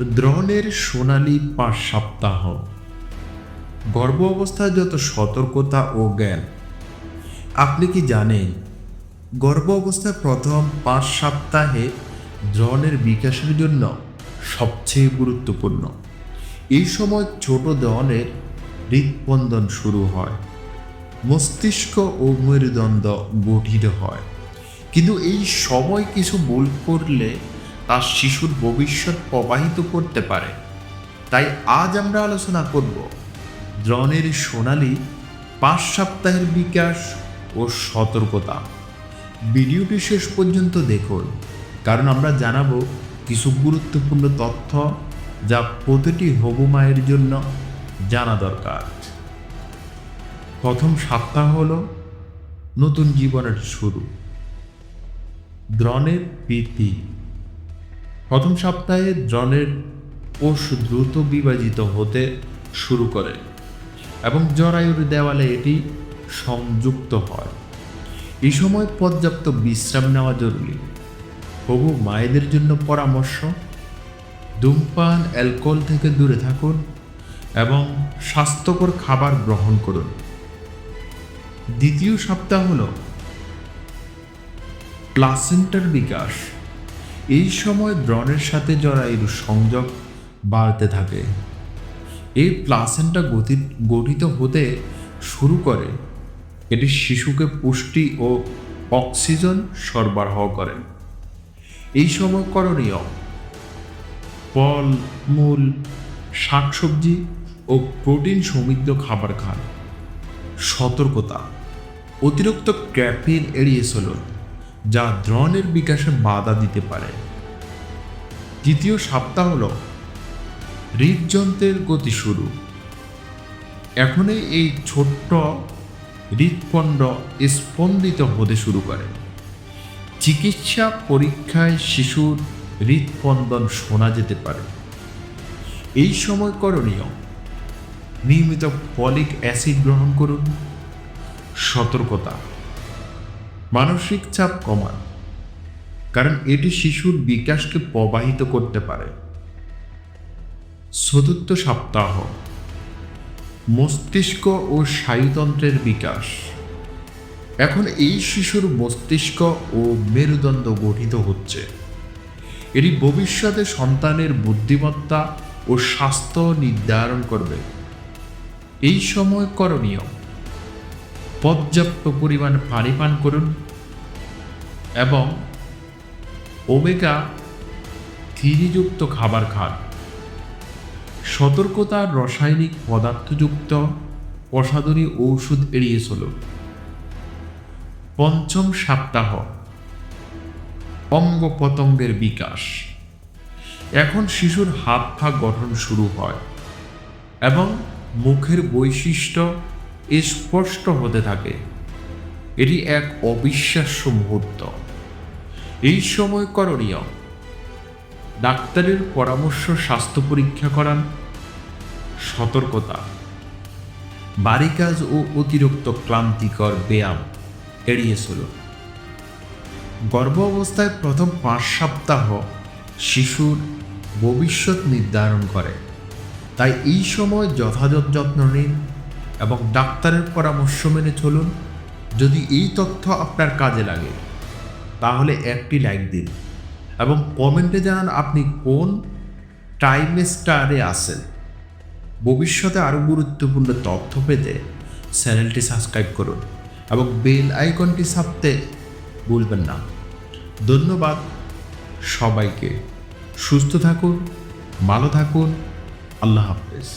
দ্রোণের সোনালী পাঁচ সপ্তাহ। গর্ভ অবস্থায় যত সতর্কতা ও জ্ঞান। আপনি কি জানেন, গর্ভ অবস্থায় প্রথম পাঁচ সপ্তাহে দ্রোণের বিকাশের জন্য সবচেয়ে গুরুত্বপূর্ণ। এই সময় ছোট দ্রোণের হৃদস্পন্দন শুরু হয়। মস্তিষ্ক ও মেরুদণ্ড গঠিত হয়। কিন্তু এই সময় কিছু ভুল করলে তার শিশুর ভবিষ্যৎ প্রবাহিত করতে পারে। তাই আজ আমরা আলোচনা করব দ্রোণের সোনালি, পাঁচ সপ্তাহের বিকাশ ও সতর্কতা। ভিডিওটি শেষ পর্যন্ত দেখুন, কারণ আমরা জানাব কিছু গুরুত্বপূর্ণ তথ্য যা প্রতিটি হবু মায়ের জন্য জানা দরকার। প্রথম সপ্তাহ হল নতুন জীবনের শুরু। দ্রণের প্রীতি। প্রথম সপ্তাহে দ্রণের কোষ দ্রুত বিভাজিত হতে শুরু করে এবং জরায়ুর দেওয়ালে এটি সংযুক্ত হয়। এই সময় পর্যাপ্ত বিশ্রাম নেওয়া জরুরি। হবু মায়েদের জন্য পরামর্শ, ধূমপান, অ্যালকোহল থেকে দূরে থাকুন এবং স্বাস্থ্যকর খাবার গ্রহণ করুন। দ্বিতীয় সপ্তাহ হল প্লাসেন্টার বিকাশ। এই সময় ব্রণের সাথে জরায়ুর সংযোগ বাড়তে থাকে। এই প্লাসেন্টা গতি গঠিত হতে শুরু করে। এটি শিশুকে পুষ্টি ও অক্সিজেন সরবরাহ করে। এই সময় করণীয় ফল, মূল, শাকসবজি ও প্রোটিন সমৃদ্ধ খাবার খান। সতর্কতা, অতিরিক্ত ক্যাফিন এড়িয়ে চলুন। যা দ্রণের বিকাশে বাধা দিতে পারে। দ্বিতীয় সপ্তাহ হল হৃদযন্ত্রের গতি শুরু। এখনই এই ছোট্ট হৃৎপণ্ড স্পন্দিত হতে শুরু করে। চিকিৎসা পরীক্ষায় শিশুর হৃৎপন্দন শোনা যেতে পারে। এই সময় করণীয়, নিয়মিত ফলিক অ্যাসিড গ্রহণ করুন। সতর্কতা। মানসিক চাপ কমান। কারণ এটি শিশুর বিকাশকে প্রবাহিত করতে পারে। চতুর্থ সপ্তাহ। মস্তিষ্ক ও স্নায়ুতন্ত্রের বিকাশ। এখন এই শিশুর মস্তিষ্ক ও মেরুদণ্ড গঠিত হচ্ছে। এটি ভবিষ্যতে সন্তানের বুদ্ধিমত্তা ও স্বাস্থ্য নির্ধারণ করবে। এই সময় করণীয়। পর্যাপ্ত পরিমাণ পানি পান করুন এবং ওমেগা থ্রিযুক্ত খাবার খান। সতর্কতার রাসায়নিক পদার্থযুক্ত অসাধনী ঔষধ এড়িয়ে চলুন। পঞ্চম সপ্তাহ অঙ্গ পতঙ্গের বিকাশ। এখন শিশুর হাত পা গঠন শুরু হয় এবং মুখের বৈশিষ্ট্য স্পষ্ট হতে থাকে। এটি এক অবিশ্বাস্য মুহূর্ত। এই সময় করণীয়। ডাক্তারের পরামর্শ, স্বাস্থ্য পরীক্ষা করান। সতর্কতা। বাড়ি কাজ ও অতিরিক্ত ক্লান্তিকর ব্যায়াম এড়িয়ে চলুন। গর্ভ অবস্থায় প্রথম পাঁচ সপ্তাহ শিশুর ভবিষ্যৎ নির্ধারণ করে। তাই এই সময় যথাযথ যত্ন নিন। এবং ডাক্তারের পরামর্শ মেনে চলুন। যদি এই তথ্য আপনার কাজে লাগে, তাহলে একটি লাইক দিন এবং কমেন্টে জানান আপনি কোন টাইমেস্টারে আছেন। ভবিষ্যতে আরও গুরুত্বপূর্ণ তথ্য পেতে চ্যানেলটি সাবস্ক্রাইব করুন এবং বেল আইকনটি ছাপতে ভুলবেন না। ধন্যবাদ সবাইকে। সুস্থ থাকুন, ভালো থাকুন। আল্লাহ হাফেজ।